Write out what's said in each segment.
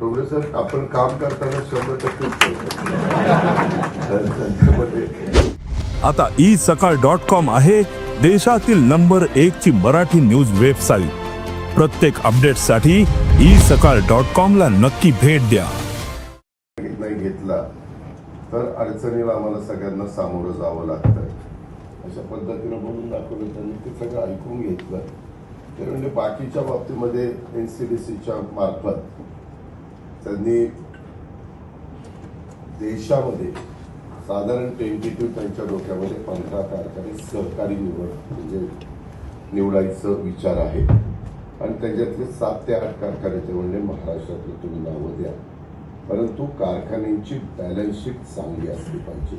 Dongre sir आपण काम करताना शंभर टक्के आता ई सकाळ डॉट कॉम आहे. देशातील नंबर एक ची मराठी न्यूज वेबसाईट प्रत्येक अपडेटसाठी ई सकाळ डॉट कॉम ला नक्की भेट द्या. नाही घेतला तर अडचणीला आम्हाला सगळ्यांना सामोरं जावं लागतं अशा पद्धतीनं बोलून दाखवलं त्यांनी ते सगळं ऐकून घेतलं. ते म्हणजे बाकीच्या बाबतीमध्ये एन सी डी सीच्या मार्फत. त्यांनी देशामध्ये साधारण टेंटेटिव्ह त्यांच्या डोक्यामध्ये पंधरा कारखाने सहकारी निवड म्हणजे निवडायचं विचार आहे. आणि त्याच्यातले सात ते आठ कारखाने ते म्हणजे महाराष्ट्रातले तुम्ही नावं द्या. परंतु कारखान्यांची बॅलन्स शीट चांगली असली पाहिजे.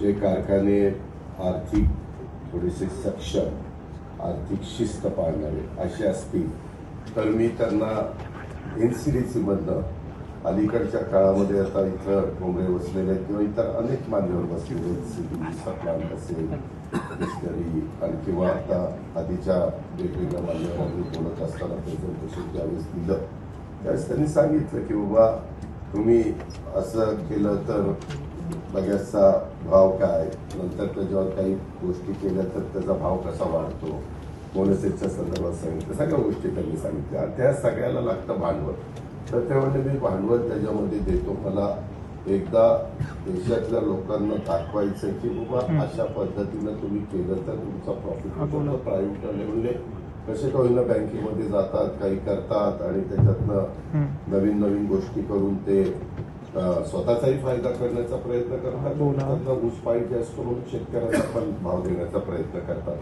जे कारखाने आर्थिक थोडेसे सक्षम आर्थिक शिस्त पाळणारे असे असतील तर मी त्यांना एन सी डी सीमधनं अलीकडच्या काळामध्ये आता इथं डोंगरे बसलेले आहेत किंवा इतर अनेक मान्यवर बसलेले आहेत. प्लांट असेल तरी आणि किंवा आता आधीच्या वेगवेगळ्या मान्यवरांनी बोलत असताना प्रेझेंटेशन ज्यावेळेस दिलं त्यावेळेस त्यांनी सांगितलं की बाबा तुम्ही असं केलं तर बगॅसचा भाव काय? नंतर त्याच्यावर काही गोष्टी केल्या तर त्याचा भाव कसा वाढतो? बोनसेसच्या संदर्भात सांगितलं सगळ्या गोष्टी त्यांनी सांगितल्या. आणि त्या सगळ्याला लागतं भांडवल. तर ते म्हणजे मी भांडवल त्याच्यामध्ये देतो. मला एकदा देशातल्या लोकांना दाखवायचं की बाबा अशा पद्धतीनं तुम्ही केलं तर तुमचा प्रॉफिट प्रायव्हेट लेवलने कसे का होईना बँकेमध्ये जातात काही करतात आणि त्याच्यातनं नवीन नवीन गोष्टी करून ते स्वतःचाही फायदा करण्याचा प्रयत्न करतात. पाहिजे असतो म्हणून शेतकऱ्यांना पण भाव देण्याचा प्रयत्न करतात.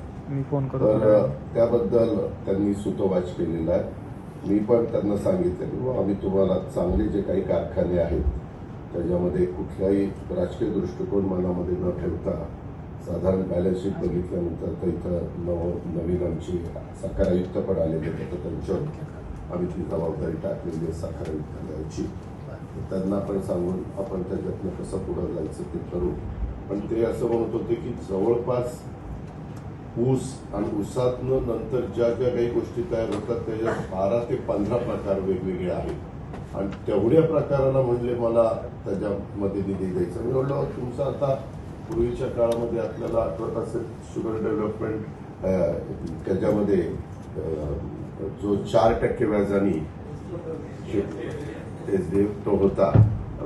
तर त्याबद्दल त्यांनी सुतोवाच केलेला आहे. मी पण त्यांना सांगितलं की बुवा, आम्ही तुम्हाला चांगले जे काही कारखाने आहेत त्याच्यामध्ये कुठलाही राजकीय दृष्टिकोन मनामध्ये न ठेवता साधारण बॅलन्स शीट बघितल्यानंतर तर इथं नव नवीन आमची साखर आयुक्त पण आलेले होते तर त्यांच्यावर आम्ही ती जबाबदारी टाकलेली आहे साखर आयुक्तालयाची. त्यांना पण सांगून आपण त्याच्यातनं कसं पुढं जायचं ते करू. पण ते असं म्हणत होते की जवळपास ऊस आणि ऊसातनं नंतर ज्या ज्या काही गोष्टी तयार होतात त्याच्यात बारा ते पंधरा प्रकार वेगवेगळे आहेत. आणि तेवढ्या प्रकाराला म्हणजे मला त्याच्यामध्ये निधी द्यायचं. मी म्हणलं तुमचं आता पूर्वीच्या काळामध्ये आपल्याला आठवत असेल शुगर डेव्हलपमेंट त्याच्यामध्ये जो चार टक्के व्याजाने तो होता.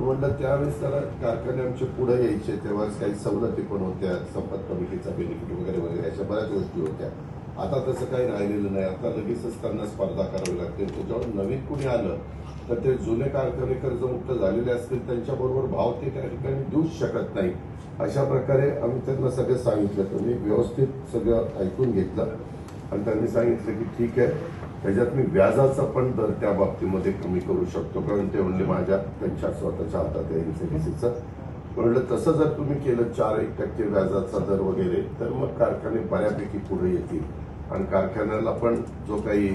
म्हटलं त्यावेळेस त्याला कारखाने आमचे पुढे यायचे तेव्हा काही सवलती पण होत्या संपत कमिटीचा बेनिफिट वगैरे वगैरे अशा बऱ्याच गोष्टी होत्या. आता तसं काही राहिलेलं नाही. आता लगेचच त्यांना स्पर्धा करावी लागते. त्याच्यावर नवीन कुणी आलं तर ते जुने कारखाने कर्जमुक्त झालेले असतील त्यांच्याबरोबर भाव ते त्या ठिकाणी देऊच शकत नाही अशा प्रकारे आम्ही त्यांना सगळं सांगितलं. तुम्ही व्यवस्थित सगळं ऐकून घेतलं. आणि त्यांनी सांगितलं की ठीक आहे त्याच्यात मी व्याजाचा पण दर त्या बाबतीमध्ये कमी करू शकतो. कारण ते म्हणले माझ्या त्यांच्या स्वतःच्या हातात आहे एनसीडीसीचं म्हणलं तसं जर तुम्ही केलं चार एक टक्के व्याजाचा दर वगैरे तर मग कारखाने बऱ्यापैकी पुढे येतील. आणि कारखान्याला पण जो काही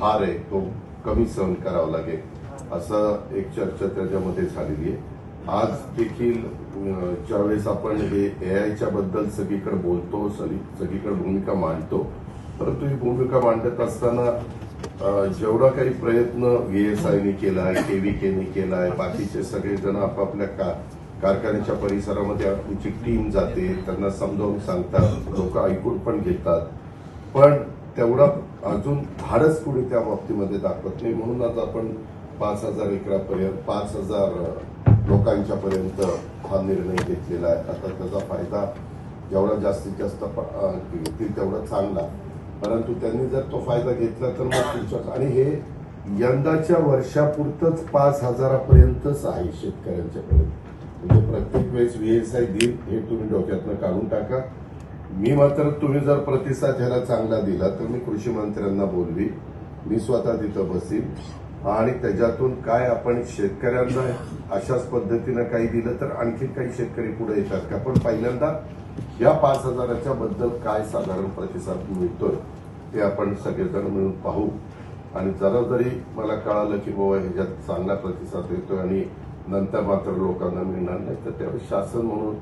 भार आहे तो कमी सहन करावा लागेल. असं एक चर्चा त्याच्यामध्ये झालेली आहे. आज देखील ज्यावेळेस आपण हे ए आयच्या बद्दल सगळीकडे बोलतो सगळी सगळीकडे भूमिका मांडतो परंतु ही भूमिका मांडत असताना जेवढा काही प्रयत्न व्हीएसआयने एस आयने केला आहे केव्हीकेने केला आहे बाकीचे सगळेजण आपापल्या का कारखान्याच्या परिसरामध्ये आमची टीम जाते त्यांना समजावून सांगतात लोक ऐकून पण घेतात. पण तेवढा अजून धाडस कुणी त्या बाबतीमध्ये दाखवत नाही. म्हणून आज आपण पाच हजार एकरापर्यंत पाच हजार लोकांच्या पर्यंत हा निर्णय घेतलेला आहे. आता त्याचा फायदा जेवढा जास्तीत जास्त घेतील तेवढा चांगला. परंतु त्यांनी जर तो फायदा घेतला तर मग पुढच्या आणि हे यंदाच्या वर्षापुरतच पाच हजारापर्यंतच आहे शेतकऱ्यांच्याकडे म्हणजे प्रत्येक वेळेस वी एस आय देईल हे तुम्ही डोक्यातनं काढून टाका. मी मात्र तुम्ही जर प्रतिसाद ह्याला चांगला दिला तर मी कृषी मंत्र्यांना बोलवी. मी स्वतः तिथं बसीन. आणि त्याच्यातून काय आपण शेतकऱ्यांना अशाच पद्धतीनं काही दिलं तर आणखी काही शेतकरी पुढे येतात का? पण पहिल्यांदा या पाच हजाराच्या बद्दल काय साधारण प्रतिसाद मिळतोय ते आपण सगळेजण मिळून पाहू. आणि जरा जरी मला कळालं की बाबा ह्याच्यात चांगला प्रतिसाद येतोय आणि नंतर मात्र लोकांना मिळणार नाही तर त्यावेळी शासन म्हणून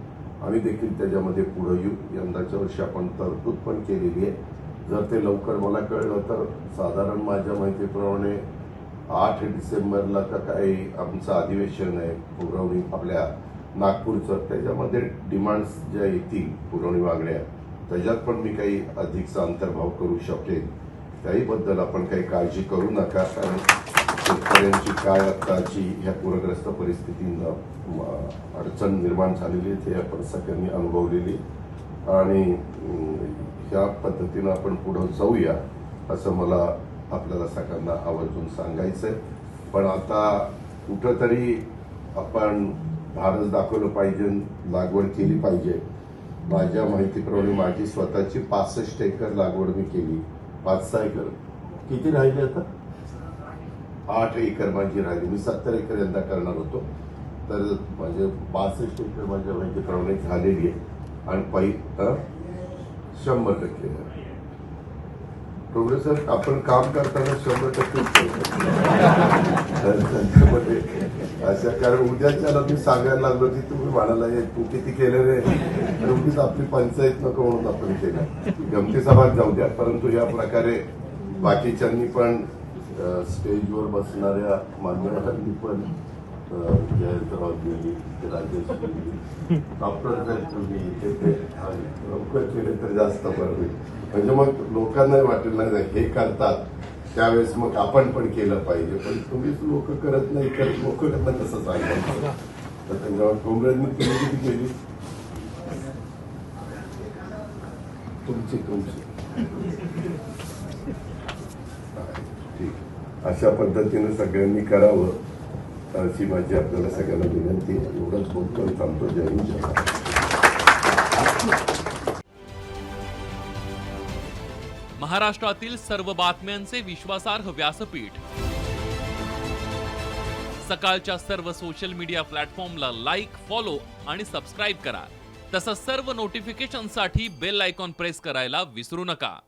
आम्ही देखील त्याच्यामध्ये पुढे येऊ. यंदाच्या वर्षी आपण तरतूद पण केलेली आहे. जर ते लवकर मला कळलं तर साधारण माझ्या माहितीप्रमाणे आठ डिसेंबरला का काही आमचं अधिवेशन आहे पुरवणी आपल्या नागपूरचं. त्याच्यामध्ये डिमांड्स ज्या येतील पुरवणी मागण्या त्याच्यात पण मी काही अधिकचा अंतर्भाव करू शकेन. त्याहीबद्दल आपण काही काळजी करू नका कारण शेतकऱ्यांची काय आत्ताची ह्या पूरग्रस्त परिस्थितीनं अडचण निर्माण झालेली आहे ते आपण सगळ्यांनी अनुभवलेली आणि ह्या पद्धतीनं आपण पुढं जाऊया असं मला आपल्याला सगळ्यांना आवर्जून सांगायचं आहे पण आता कुठंतरी आपण धाडस दाखवलं पाहिजे लागवड केली पाहिजे. माझ्या माहितीप्रमाणे माझी स्वतःची पासष्ट एकर लागवड मी केली. पाच सहा एकर. किती राहिले आता? आठ एकर माझी राहिली. मी सत्तर एकर यंदा करणार होतो. तर म्हणजे बासष्ट एकर माझ्या माहितीप्रमाणे झालेली आहे. आणि पै? शंभर टक्के. प्रोग्रेसर आपण काम करताना शंभर टक्के करतो अशा कारण उद्याच्याला मी सांगायला लागलो की तुम्ही म्हणाला "हे तू किती केलं रे तर उगीच आपली पंचायत नको म्हणून आपण केलं. गमती भाग जाऊ द्या. परंतु या प्रकारे बाकीच्यांनी पण स्टेजवर बसणाऱ्या मान्यवरांनी पण जयंतराव गेली राजेश गेली डॉक्टर जर तुम्ही इथे ते लवकर केले तर जास्त बरं होईल म्हणजे मग लोकांनाही वाटेल नाही हे करतात त्यावेळेस मग आपण पण केलं पाहिजे पण तुम्हीच लोक करत नाही तर लोक त्यांना कसं सांगायचं तर त्यांच्यावर काँग्रेसने तुम्ही किती केली तुमची तुमची ठीक अशा पद्धतीने सगळ्यांनी करावं. अशी माझी आपल्याला सगळ्यांना विनंती एवढंच बोलतो थांबतो जय हिंद जय महाराष्ट्रातील सर्व बातम्यांचे विश्वासार्ह व्यासपीठ. सकाळच्या सर्व सोशल मीडिया प्लॅटफॉर्मला लाईक फॉलो आणि सबस्क्राईब करा. तसंच सर्व नोटिफिकेशनसाठी बेल आयकॉन प्रेस करायला विसरू नका.